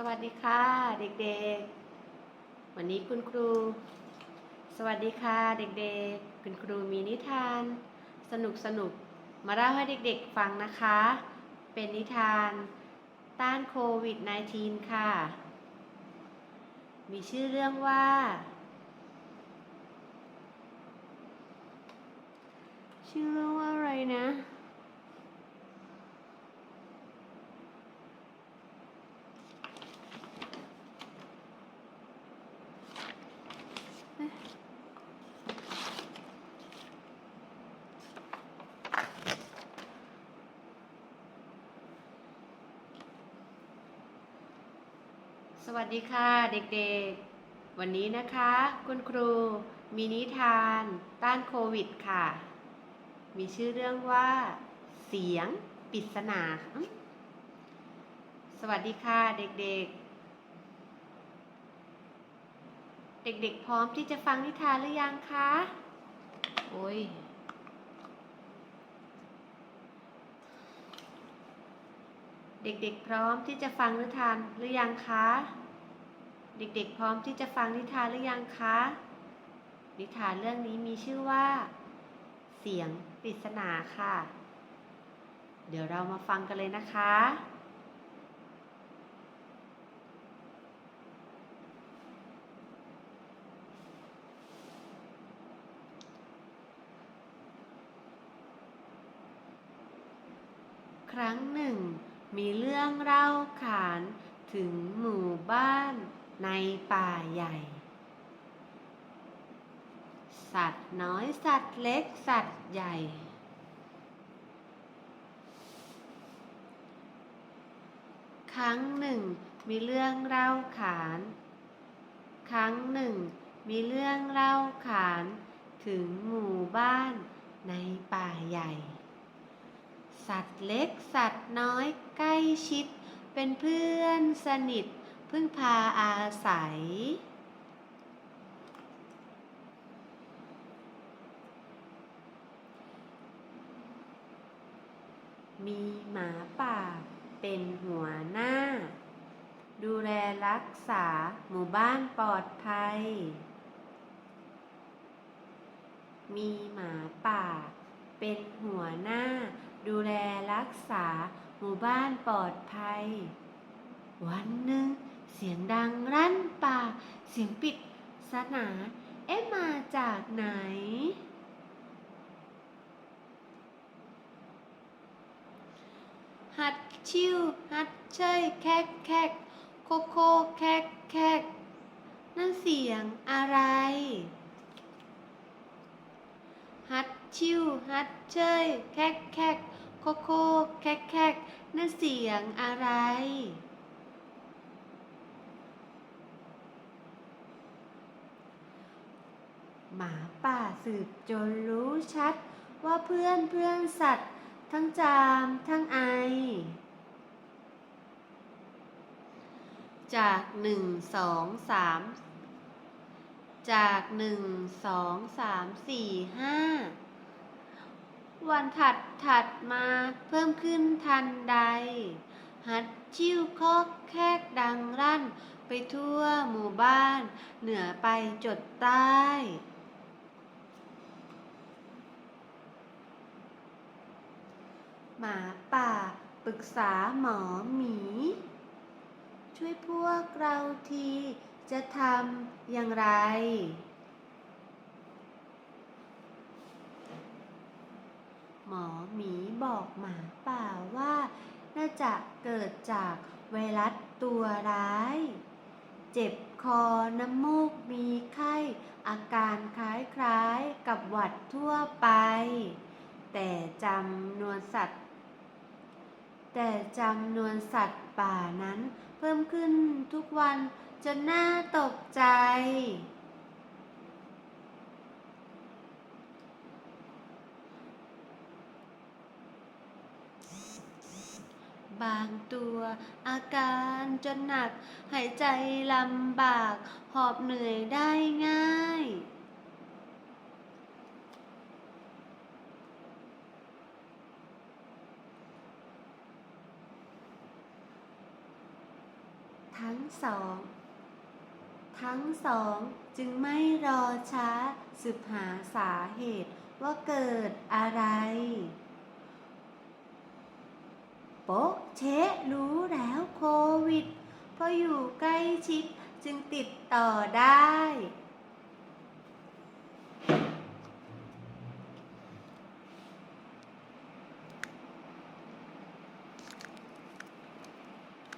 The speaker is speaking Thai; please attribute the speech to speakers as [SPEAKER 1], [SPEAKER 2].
[SPEAKER 1] สวัสดีค่ะ เด็กๆ วันนี้คุณครู สวัสดีค่ะ เด็กๆ คุณครูมีนิทาน สนุกสนุกๆมาเล่าให้เด็กๆฟังนะคะ เป็นนิทานต้านโควิด -19 ค่ะ มีชื่อเรื่องว่า ชื่อเรื่องว่าอะไรนะ สวัสดีค่ะเด็กๆ วันนี้นะคะ คุณครูมีนิทานต้านโควิดค่ะ มีชื่อเรื่องว่า เสียงปริศนาสวัสดีค่ะเด็กๆ เด็กๆ พร้อมที่จะฟังนิทานหรือยังคะ โอ้ย เด็กๆพร้อมที่จะฟังนิทานหรือยังคะ เด็กๆพร้อมที่จะฟังนิทานหรือยังคะ นิทานเรื่องนี้มีชื่อว่า เสียงปริศนาค่ะ เดี๋ยวเรามาฟังกันเลยนะคะ ครั้งหนึ่ง มีเรื่องเล่าขานถึงหมู่บ้านในป่าใหญ่ สัตว์น้อยสัตว์เล็กสัตว์ใหญ่ ครั้งหนึ่ง มีเรื่องเล่าขาน ครั้งหนึ่ง มีเรื่องเล่าขาน ถึงหมู่บ้านในป่าใหญ่ สัตว์เล็กสัตว์น้อยใกล้ชิด เป็นเพื่อนสนิท พึ่งพาอาศัย มีหมาป่าเป็นหัวหน้า ดูแลรักษาหมู่บ้านปลอดภัย มีหมาป่าเป็นหัวหน้า ดูแลรักษาหมู่บ้านปลอดภัย วันหนึ่งเสียงดังรั่นป่า เสียงปิดสนา เอ๊ะมาจากไหนฮัดชิวฮัดเชยแคกแคกโคโคแคกแคกนั่นเสียงอะไร ชิวฮัดเชยแคกแคกโคโคแคกแคกนั่นเสียงอะไร หมาป่าสืบจนรู้ชัด ว่าเพื่อนเพื่อนสัตว์ ทั้งจามทั้งไอ จากหนึ่งสองสามจากหนึ่งสองสามสี่ห้า วันถัดถัดมาเพิ่มขึ้นทันใดฮัดชิวคอกแคกดังรั่น ไปทั่วหมู่บ้าน เหนือไปจดใต้หมาป่าปรึกษาหมอหมี ช่วยพวกเราทีจะทำอย่างไร หม อหมีบอกหมาป่าว่า น่าจะเกิดจากไวรัสตัวร้าย เจ็บคอน้ำมูกมีไข้ อาการคล้ายๆกับหวัดทั่วไป แต่จำนวนสัตว์ แต่จำนวนสัตว์ป่านั้นเพิ่มขึ้นทุกวันจนน่าตกใจ บางตัว อาการจนหนัก หายใจลำบาก หอบเหนื่อยได้ง่าย ทั้งสอง ทั้งสองจึงไม่รอช้าสืบหาสาเหตุว่าเกิดอะไร โป๊ะเชะรู้แล้วโควิด เพราะอยู่ใกล้ชิดจึงติดต่อได้